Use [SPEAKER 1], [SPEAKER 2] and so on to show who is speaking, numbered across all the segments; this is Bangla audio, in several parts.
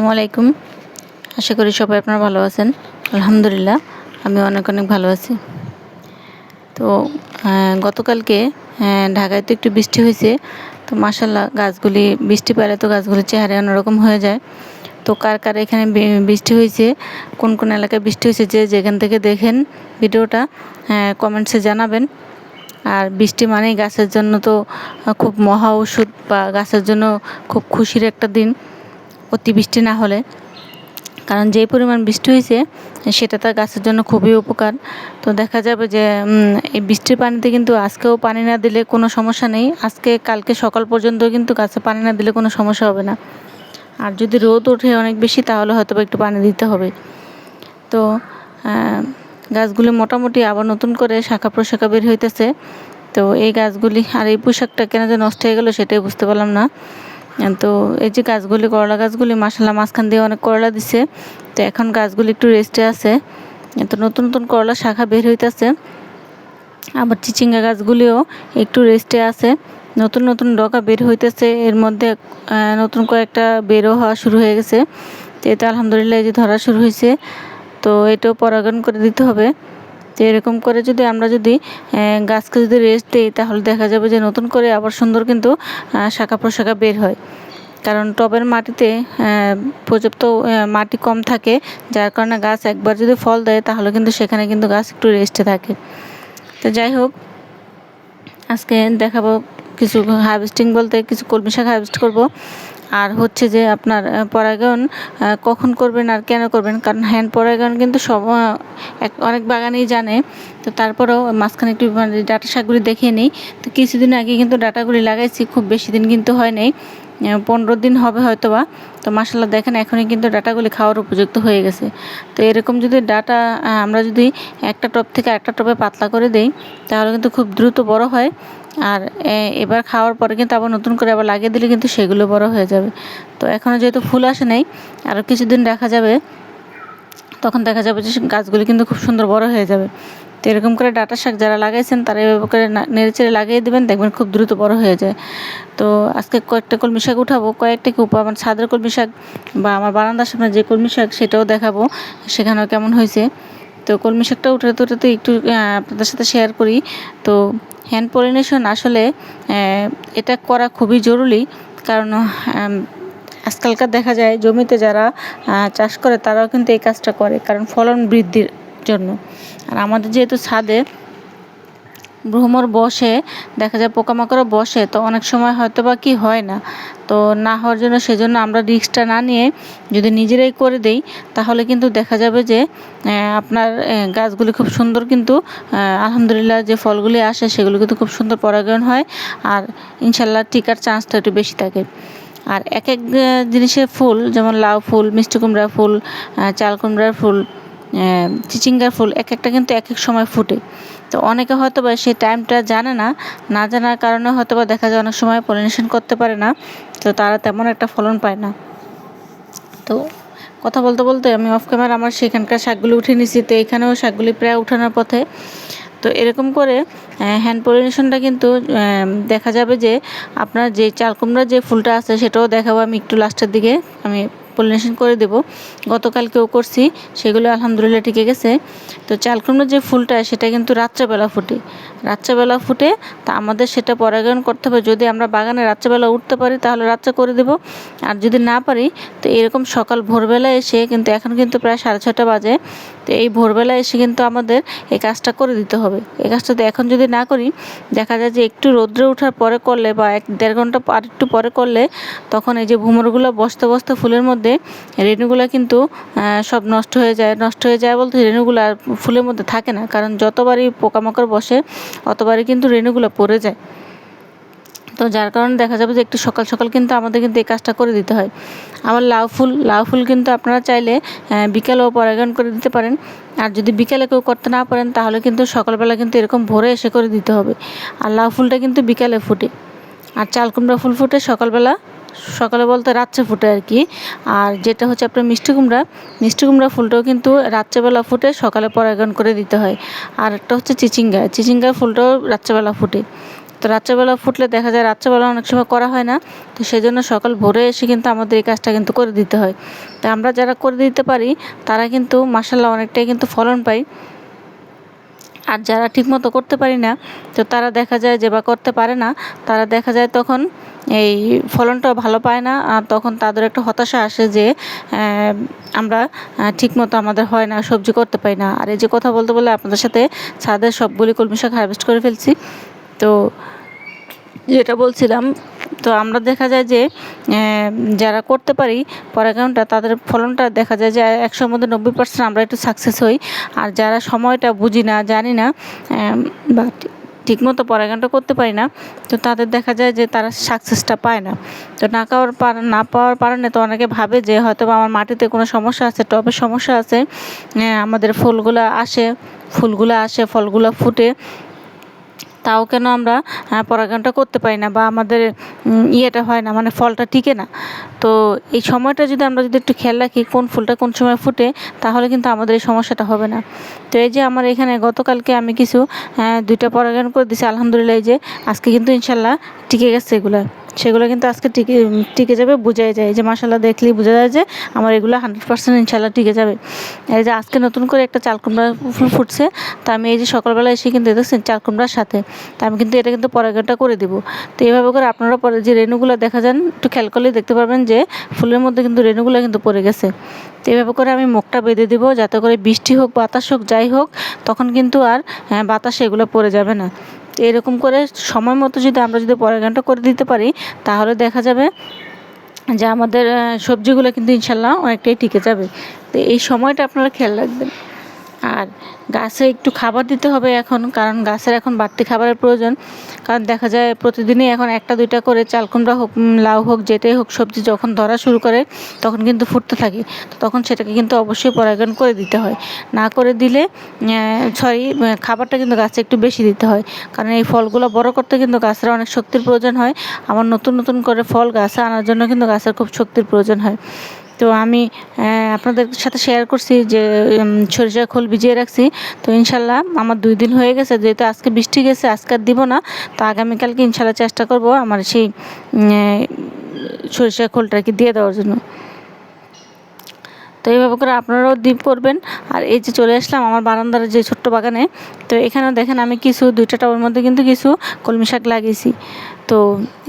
[SPEAKER 1] আসসালামু আলাইকুম। আশা করি সবাই আপনারা ভালো আছেন। আলহামদুলিল্লাহ আমি অনেক অনেক ভালো আছি। তো গতকালকে ঢাকায় তো একটু বৃষ্টি হয়েছে। তো মাসাল্লাহ গাছগুলি, বৃষ্টি পেলে তো গাছগুলির চেহারা অন্যরকম হয়ে যায়। তো কার কার এখানে বৃষ্টি হয়েছে, কোন কোন এলাকায় বৃষ্টি হয়েছে, যে যেখান থেকে দেখেন ভিডিওটা কমেন্টসে জানাবেন। আর বৃষ্টি মানেই গাছের জন্য তো খুব মহা ওষুধ বা গাছের জন্য খুব খুশির একটা দিন। অতিবৃষ্টি না হলে। কারণ যেই পরিমাণ বৃষ্টি হয়েছে, সেটা তার গাছের জন্য খুবই উপকার। তো দেখা যাবে যে এই বৃষ্টির পানিতে কিন্তু আজকেও পানি না দিলে কোনো সমস্যা নেই। আজকে, কালকে সকাল পর্যন্ত কিন্তু গাছে পানি না দিলে কোনো সমস্যা হবে না। আর যদি রোদ ওঠে অনেক বেশি, তাহলে হয়তো একটু পানি দিতে হবে। তো গাছগুলি মোটামুটি আবার নতুন করে শাখা প্রশাখা বের হইতেছে। তো এই গাছগুলি আর এই পোশাকটা কেন যে নষ্ট হয়ে গেল, সেটাই বুঝতে পারলাম না। তো এই যে গাছগুলি, করলা গাছগুলি মাসাল্লাহ মাঝখান দিয়ে অনেক করলা দিছে। তো এখন গাছগুলি একটু রেস্টে আছে। তো নতুন নতুন করলা শাখা বের হইতেছে। আবার চিচিঙ্গা গাছগুলিও একটু রেস্টে আছে। নতুন নতুন ডগা বের হইতেছে। এর মধ্যে নতুন কয়েকটা বেরও হওয়া শুরু হয়ে গেছে। তো এটা আলহামদুলিল্লাহ এই যে ধরা শুরু হয়েছে তো এটাও পরাগায়ন করে দিতে হবে। তো এরকম করে যদি আমরা যদি গাছকে যদি রেস্ট দিই, তাহলে দেখা যাবে যে নতুন করে আবার সুন্দর কিন্তু শাখা প্রশাখা বের হয়। কারণ টবের মাটিতে পর্যাপ্ত মাটি কম থাকে, যার কারণে গাছ একবার যদি ফল দেয়, তাহলে কিন্তু সেখানে কিন্তু গাছ একটু রেস্টে থাকে। তো যাই হোক, আজকে দেখাবো কিছু হার্ভেস্টিং বলতে কিছু কলমি শাক হার্ভেস্ট করব। আর হচ্ছে যে আপনার পরাগায়ন কখন করবেন আর কেন করবেন? কারণ হ্যান্ড পরাগায়ন কিন্তু সব এক- অনেক বাগানেই জানে। তো তারপরেও মাঝখানে একটু মানে ডাটা শাকগুলি দেখিয়ে নিই। তো কিছুদিন আগে কিন্তু ডাটাগুলি লাগাইছি, খুব বেশি দিন কিন্তু হয় নাই। পনেরো দিন হবে হয়তো বা তো মাসাল্লাহ দেখেন, এখনই কিন্তু ডাটাগুলি খাওয়ার উপযুক্ত হয়ে গেছে। তো এরকম যদি ডাটা আমরা যদি একটা টপ থেকে একটা টপে পাতলা করে দেই, তাহলে কিন্তু খুব দ্রুত বড় হয়। আর এবার খাওয়ার পরে কিন্তু আবার নতুন করে আবার লাগিয়ে দিলে কিন্তু সেগুলো বড় হয়ে যাবে। তো এখনও যেহেতু ফুল আসে নাই আরও কিছুদিন রাখা যাবে, তখন দেখা যাবে যে গাছগুলি কিন্তু খুব সুন্দর বড় হয়ে যাবে। তো এরকম করে ডাটা শাক যারা লাগাইছেন, তারা এভাবে করে না- নেড়ে চেড়ে লাগিয়ে দেবেন, দেখবেন খুব দ্রুত বড় হয়ে যায়। তো আজকে কয়েকটা কলমি শাক উঠাবো, কয়েকটা কি উপায় আমার ছাদের কলমি শাক বা আমার বারান্দার সামনে যে কলমি শাক সেটাও দেখাবো, সেখানেও কেমন হয়েছে। তো কলমি শাকটা উঠাতে উঠাতে একটু আপনাদের সাথে শেয়ার করি। তো হ্যান্ড পলিনেশন আসলে এটা করা খুবই জরুরি। কারণ আজকালকার দেখা যায় জমিতে যারা চাষ করে তারাও কিন্তু এই কাজটা করে। কারণ ফলন বৃদ্ধির জন্য। আর আমাদের যেহেতু ছাদে ভ্রমর বসে, দেখা যায় পোকামাকড়ও বসে, তো অনেক সময় হয়তো বা কি হয় না। তো না হওয়ার জন্য সেজন্য আমরা রিস্কটা না নিয়ে যদি নিজেরাই করে দেই, তাহলে কিন্তু দেখা যাবে যে আপনার গাছগুলি খুব সুন্দর কিন্তু আলহামদুলিল্লাহ যে ফলগুলি আসে সেগুলো কিন্তু খুব সুন্দর পরাগায়ন হয় আর ইনশাল্লাহ টিকার চান্সটা একটু বেশি থাকে। আর এক এক জিনিসের ফুল, যেমন লাউ ফুল, মিষ্টি কুমড়া ফুল চাল কুমড়ার ফুল চিচিঙ্গার ফুল, এক একটা কিন্তু এক এক সময় ফুটে। তো অনেকে হয়তো বা সেই টাইমটা জানে না না জানার কারণে হয়তো বা দেখা যায় অনেক সময় পলিনেশন করতে পারে না, তো তারা তেমন একটা ফলন পায় না। তো কথা বলতে বলতে আমি অফ ক্যামেরা আমার সেখানকার শাকগুলি উঠে নিছি, তো এখানেও শাকগুলি প্রায় উঠানোর পথে। তো এরকম করে হ্যান্ড পলিনেশনটা কিন্তু দেখা যাবে যে আপনার যে চাল কুমড়ার যে ফুলটা আছে সেটাও দেখাবো আমি একটু লাস্টের দিকে। আমি পলিনেশন করে দেব। গতকালকেও করছি, সেগুলো আলহামদুলিল্লাহ টিকে গেছে। তো চালকুমড়ো যে ফুলটা, সেটা কিন্তু রাত্রেবেলা ফুটে। রাত্রেবেলা ফুটে, তা আমাদের সেটা পরাগায়ন করতে হবে। যদি আমরা বাগানে রাত্রেবেলা উঠতে পারি, তাহলে রাত্রে করে দেব। আর যদি না পারি, তো এরকম সকাল ভোরবেলা এসে কিন্তু, এখন কিন্তু প্রায় সাড়ে ছটা বাজে। তো এই ভোরবেলা এসে কিন্তু আমাদের এই কাজটা করে দিতে হবে। এই কাজটা তো এখন যদি না করি, দেখা যায় যে একটু রোদ্রে ওঠার পরে করলে বা এক দেড় ঘণ্টা আর একটু পরে করলে, তখন এই যে ভুমরগুলো বসতে বসতে ফুলের মধ্যে, রেণুগুলো কিন্তু সব নষ্ট হয়ে যায়। নষ্ট হয়ে যায় বলতে রেণুগুলো আর ফুলের মধ্যে থাকে না। কারণ যতবারই পোকামাকড় বসে, অতবারই কিন্তু রেণুগুলো পড়ে যায়। তো যার কারণে দেখা যাবে যে একটু সকাল সকাল কিন্তু আমাদের কিন্তু এই কাজটা করে দিতে হয়। আবার লাউ ফুল লাউ ফুল কিন্তু আপনারা চাইলে বিকালেও পরাগায়ন করে দিতে পারেন। আর যদি বিকালে কেউ করতে না পারেন, তাহলে কিন্তু সকালবেলা কিন্তু এরকম ভোরে এসে করে দিতে হবে। আর লাউ ফুলটা কিন্তু বিকালে ফুটে। আর চাল কুমড়া ফুল ফুটে সকালবেলা, সকালে বলতে রাত্রে ফুটে আর কি। আর যেটা হচ্ছে আপনার মিষ্টি কুমড়া মিষ্টি কুমড়া ফুলটাও কিন্তু রাত্রেবেলা ফুটে, সকালে পরাগায়ন করে দিতে হয়। আর একটা হচ্ছে চিচিঙ্গা চিচিঙ্গার ফুলটাও রাত্রেবেলা ফুটে। তো রাত্রেবেলা ফুটলে দেখা যায় রাত্রেবেলা অনেক সময় করা হয় না, তো সেই জন্য সকাল ভোরে এসে কিন্তু আমাদের এই কাজটা কিন্তু করে দিতে হয়। তো আমরা যারা করে দিতে পারি, তারা কিন্তু মাসাল্লাহ অনেকটাই কিন্তু ফলন পাই আর যারা ঠিকমতো করতে পারি না, তো তারা দেখা যায় যে বা করতে পারে না, তারা দেখা যায় তখন এই ফলনটা ভালো পায় না, আর তখন তাদের একটা হতাশা আসে যে আমরা ঠিকমতো আমাদের হয় না, সবজি করতে পারি না। আর এই যে কথা বলতে বলে আপনাদের সাথে ছাদের সবগুলি কলমি শাক হারভেস্ট করে ফেলছি। তো যেটা বলছিলাম, তো আমরা দেখা যায় যে যারা করতে পারি পরাগায়নটা, তাদের ফলনটা দেখা যায় যে একশোর মধ্যে নব্বই পার্সেন্ট আমরা একটু সাকসেস হই। আর যারা সময়টা বুঝি না, জানি না বা ঠিকমতো পরাগায়নটা করতে পারি না, তো তাদের দেখা যায় যে তারা সাকসেসটা পায় না। তো না পাওয়ার না পাওয়ার কারণে তো অনেকে ভাবে যে হয়তো আমার মাটিতে কোনো সমস্যা আছে, টবে সমস্যা আছে আমাদের ফুলগুলো আসে ফুলগুলো আসে, ফলগুলো ফুটে তাও কেন আমরা পরাগায়নটা করতে পারি না বা আমাদের ইয়েটা হয় না মানে ফলটা টিকে না। তো এই সময়টা যদি আমরা যদি একটু খেয়াল রাখি, কোন ফুলটা কোন সময় ফুটে, তাহলে কিন্তু আমাদের এই সমস্যাটা হবে না। তো এই যে আমার এখানে গতকালকে আমি কিছু দুইটা পরাগায়ন করে দিছি আলহামদুলিল্লাহ এই যে, আজকে কিন্তু ইনশাল্লাহ টিকে গেছে এগুলো। সেগুলো কিন্তু আজকে টিকে টিকে যাবে, বোঝাই যায়। যে মাসাল্লাহ দেখলেই বোঝা যায় যে আমার এগুলো হান্ড্রেড পার্সেন্ট ইনশাল্লাহ টিকে যাবে। এই যে আজকে নতুন করে একটা চাল কুমড়া ফুল ফুটছে, তা আমি এই যে সকালবেলা এসে কিন্তু দেখছেন চাল কুমড়ার সাথে, তা আমি কিন্তু এটা কিন্তু পরাগানটা করে দিব। তো এইভাবে করে আপনারা পরে যে রেণুগুলো দেখা যান, একটু খেয়াল করলেই দেখতে পারবেন যে ফুলের মধ্যে কিন্তু রেণুগুলো কিন্তু পড়ে গেছে। তো এইভাবে করে আমি মুখটা বেঁধে দিব, যাতে করে বৃষ্টি হোক, বাতাস হোক, যাই হোক, তখন কিন্তু আর বাতাস এগুলো পড়ে যাবে না। তো এরকম করে সময় মতো যদি আমরা যদি পরের পরাগানটা করে দিতে পারি, তাহলে দেখা যাবে যে আমাদের সবজিগুলো কিন্তু ইনশাল্লাহ অনেকটাই টিকে যাবে। তো এই সময়টা আপনারা খেয়াল রাখবেন। আর গাছে একটু খাবার দিতে হবে এখন, কারণ গাছের এখন বাড়তি খাবারের প্রয়োজন। কারণ দেখা যায় প্রতিদিনই এখন একটা, দুইটা করে চাল কুমড়া হোক লাউ হোক, যেটাই হোক সবজি যখন ধরা শুরু করে, তখন কিন্তু ফুটতে থাকে। তখন সেটাকে কিন্তু অবশ্যই পরাগায়ন করে দিতে হয়। না করে দিলে সরি খাবারটা কিন্তু গাছে একটু বেশি দিতে হয়। কারণ এই ফলগুলো বড় করতে কিন্তু গাছের অনেক শক্তির প্রয়োজন হয়। আমার নতুন নতুন করে ফল গাছে আনার জন্য কিন্তু গাছের খুব শক্তির প্রয়োজন হয়। তো আমি আপনাদের সাথে শেয়ার করছি যে সরিষা খোল ভিজিয়ে রাখছি। তো ইনশাল্লাহ আমার দুই দিন হয়ে গেছে, যেহেতু আজকে বৃষ্টি গেছে, আজকে আর দিব না। তো আগামীকালকে ইনশাল্লাহ চেষ্টা করব আমার সেই সরিষা খোলটা কি দিয়ে দেওয়ার জন্য। তো এইভাবে করে আপনারাও দ্বীপ করবেন। আর এই যে চলে আসলাম আমার বারান্দার যে ছোট্ট বাগানে। তো এখানেও দেখেন আমি কিছু, দুইটা টাবের মধ্যে কিন্তু কিছু কলমি শাক লাগিয়েছি। তো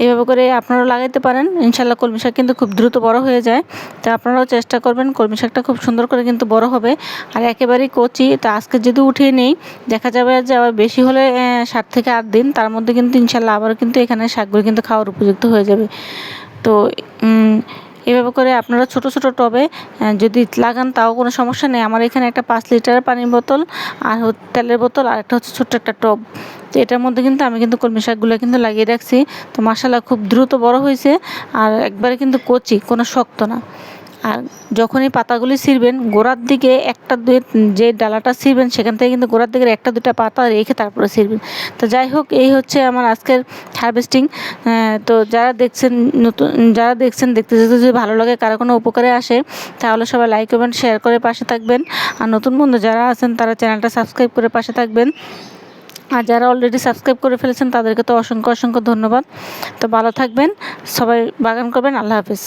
[SPEAKER 1] এইভাবে করে আপনারাও লাগাইতে পারেন। ইনশাল্লাহ কলমি শাক কিন্তু খুব দ্রুত বড় হয়ে যায়। তো আপনারাও চেষ্টা করবেন কলমি শাকটা খুব সুন্দর করে কিন্তু বড় হবে। আর একেবারেই কচি। তো আজকে যদি উঠিয়ে নেই, দেখা যাবে যে আবার বেশি হলে সাত থেকে আট দিন তার মধ্যে কিন্তু ইনশাল্লাহ আবার কিন্তু এখানে শাকগুলো কিন্তু খাওয়ার উপযুক্ত হয়ে যাবে। তো এভাবে করে আপনারা ছোট ছোট টবে যদি লাগান তাও কোনো সমস্যা নেই। আমার এখানে একটা পাঁচ লিটারের পানির বোতল, আর তেলের বোতল, আর একটা হচ্ছে ছোট্ট একটা টব। তো এটার মধ্যে কিন্তু আমি কিন্তু কলমি শাকগুলো কিন্তু লাগিয়ে রাখছি। তো মশালা খুব দ্রুত বড় হয়েছে, আর একবারে কিন্তু কচি, কোনো শক্ত না। আর যখন এই পাতাগুলি ছিঁড়বেন, গোড়ার দিকে একটা দুই, যে ডালাটা ছিঁড়বেন, সেখান থেকে কিন্তু গোড়ার দিকে একটা দুটা পাতা রেখে তারপরে ছিঁড়বেন। তো যাই হোক, এই হচ্ছে আমার আজকের হারভেস্টিং তো যারা দেখছেন নতুন, যারা দেখছেন, দেখতে যেতে যদি ভালো লাগে, কারও কোনো উপকারে আসে, তাহলে সবাই লাইক কমেন্ট শেয়ার করে পাশে থাকবেন। আর নতুন বন্ধু যারা আছেন, তারা চ্যানেলটা সাবস্ক্রাইব করে পাশে থাকবেন। আর যারা অলরেডি সাবস্ক্রাইব করে ফেলেছেন, তাদেরকে তো অসংখ্য অসংখ্য ধন্যবাদ। তো ভালো থাকবেন, সবাই বাগান করবেন, আল্লাহ হাফিজ।